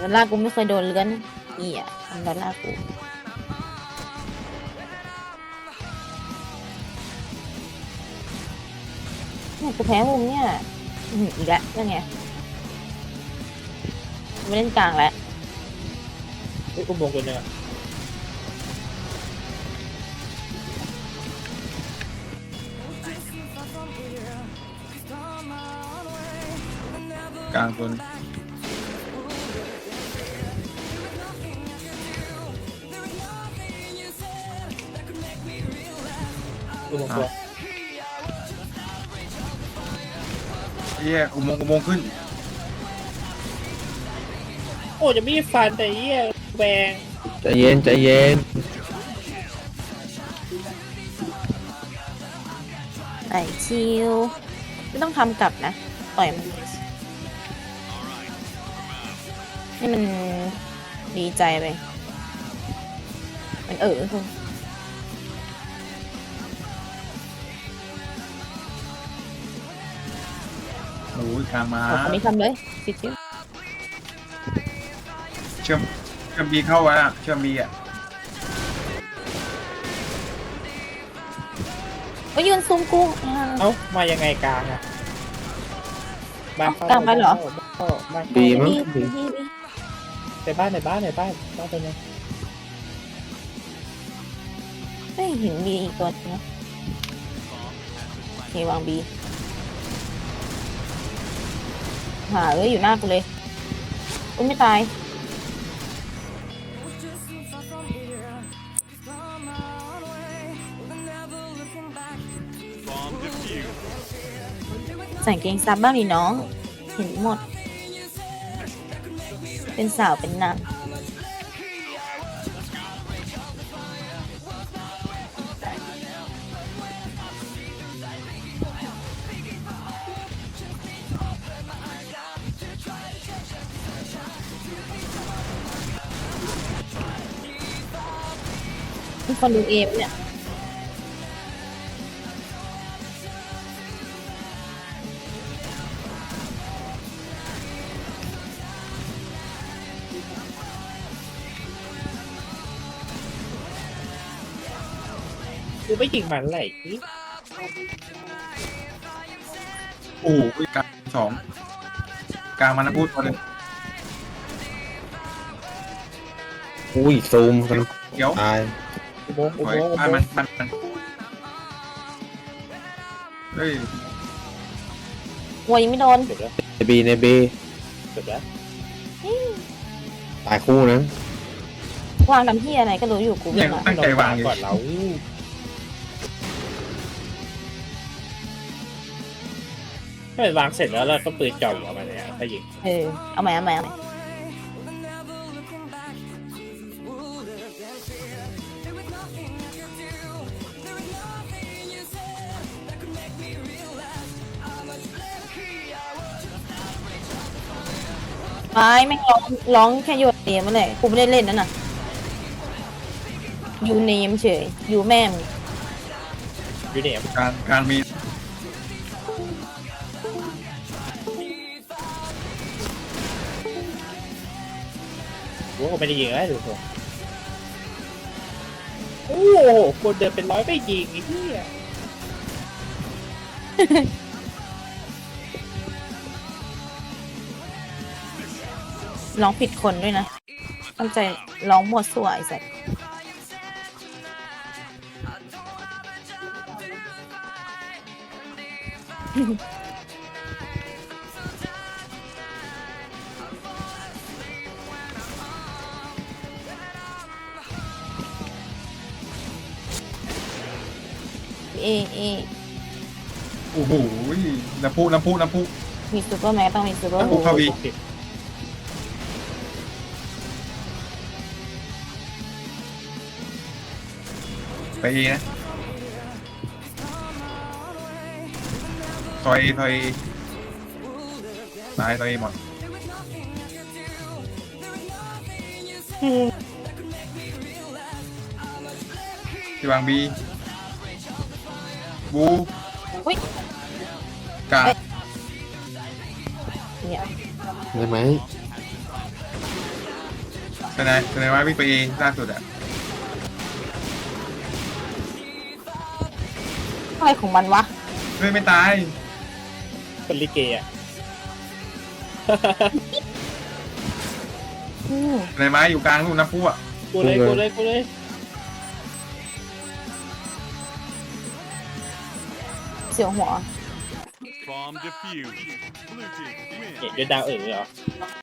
ดอลลาร์กูไม่เคยโดนเลื้อนอีอะทำดอลลาร์กูเนี่ยกูแพ้มุมเนี่ยอื้อหืออีกแล้วนั่นไงไม่เล่นกลางแล้วเฮ้ยกูมองตัวเนี้ย กลางตัวกูมองตัวเฮียอุโมงค์อุโมงค์ขึ้น โอ้จะมีฟันแต่เหี้ยแหวงใจเย็นใจเย็นใส่ชิลไม่ต้องทำกลับนะ ปล่อยมัน ให้มันดีใจไป มันเออคุณโอ้ยกลางมาเอาคนนี้ทำเลยสิชิลเชื่อมเชื่อมบีเข้าไว้อะเชื่อมบีอะก็ยืนซุ่มกูอ่า เอ้า มายังไงกลางอะบ้านเข้กลางไปเหรอเข้าบ้านเข้า บีมั้งนี่บีนี่นี่ ในบ้านในบ้านในบ้านบ้านตัวเนี้ยไม่เห็นมีอีกตัวนึงนะโอเควางบีหาเลยอยู่หน้ากูเลยอุ้ยไม่ตายใส่เกงซับบ้างดิน้อง เห็นหมด เป็นสาวเป็นนางมีคนดูเอมเนี่ย กูไม่ยิงมันไหลโอ้ยกลางสองกลางมานะพูดตัวหนึ่งอุ้ยซูมกันเดี๋ยวตายอุโมงค์อุถโมอยงค์อุบ้านโมมังนค์บ้านมันเฮ้ยหัวยังไม่โดน จบแล้วในบีในบีจบแล้วตายคู่นะวางดำที่อะไรก็รู้อยู่กูยังไม่ตั้งใจวางอยู่ก่อนเรา ถ้าเป็นวางเสร็จแล้วเราก็ปืนจ่อหัวมันเลยอะถ้ายิงเออเอาใหม่เอาใหม่เอาใหม่ไม่ไม่ร้องร้องแค่โยนเนมมาเลยกูไม่ได้เล่นนั่นน่ะยูเนมเฉยยูแม่มงยูเนียมกลางกลางมี กูก็ไม่ได้ยิงอะไรดูสิโอ้โหคนเดินเป็นร้อยไม่ยิงไอ้เหี้ยร้องผิดคนด้วยนะตั้งใจร้องหมดสวยใส่ เอเอโอ้โหน้ำพุน้ำพุน้ำพุมีซูเปอร์แม็กต้องมีซูเปอร์แล้วกูฮูเข้าบีไปเอนะซอยซอยตายซอยหมดอที่วางบี บูอุ้ยกาเนี่ยได้ไหมทนายทนายว่าวิ่งไปเองล่าสุดอะอะไรของมันวะเฮ้ยไม่ตาย เป็นลิเกอะ อืมทนายไม้อยู่กลางนู่นนะพู่อะกูเลยกูเลยกูเลย เสียวหัว Bomb